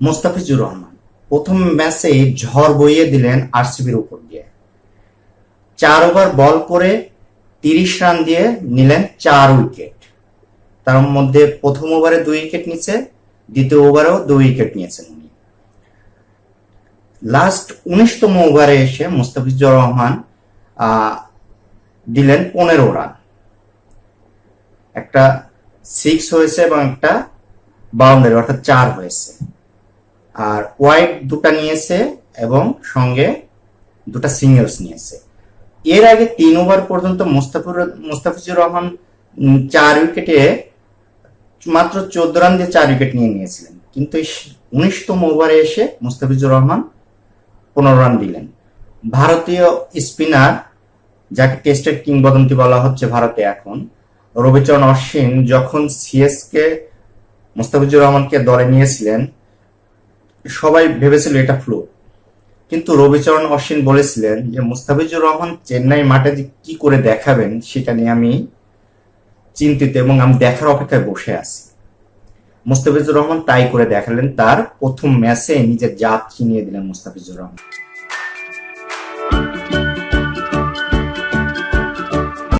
মোস্তাফিজুর রহমান। প্রথম ম্যাচে ঝড় বইয়ে দিলেন আরসিবির উপর দিয়ে। চার ওভার বল করে তিরিশ রান দিয়ে নিলেন চার উইকেট। তার মধ্যে প্রথম ওভারে দুই উইকেট নিচ্ছে দ্বিতীয় ওভারেও দুই উইকেট নিয়েছেন উনি। লাস্ট উনিশতম ওভারে এসে মুস্তাফিজুর রহমান দিলেন পনেরো রান। একটা সিক্স হয়েছে এবং একটা বাউন্ডারি অর্থাৎ চার হয়েছে। আর ওয়াইড দুটা নিয়েছে এবং সঙ্গে দুটা সিঙ্গেলস নিয়েছে। এর আগে তিন ওভার পর্যন্ত মুস্তাফির মুস্তাফিজুর রহমান চার উইকেটে মাত্র চোদ্দ রান দিয়ে চার উইকেট নিয়ে নিয়েছিলেন। কিন্তু উনিশতম ওভারে এসে মুস্তাফিজুর রহমান পনেরো রান দিলেন। ভারতীয় স্পিনার যাকে টেস্টের কিংবদন্তি বলা হচ্ছে ভারতে এখন, রবিচরণ অশ্বিন, যখন সিএসকে মুস্তাফিজুর রহমানকে দলে নিয়েছিলেন সবাই ভেবেছিল এটা ফ্লো কিন্তু রবিচরণ অশ্বিন বলেছিলেন যে, মুস্তাফিজুর রহমান চেন্নাই মাঠে কি করে দেখাবেন সেটা নিয়ে আমি চিন্তিত এবং আমি দেখার অপেক্ষায় বসে আছি। মুস্তাফিজুর রহমান তাই করে দেখালেন, তার প্রথম ম্যাচে নিজের জাত চিনিয়ে দিলেন মুস্তাফিজুর রহমান।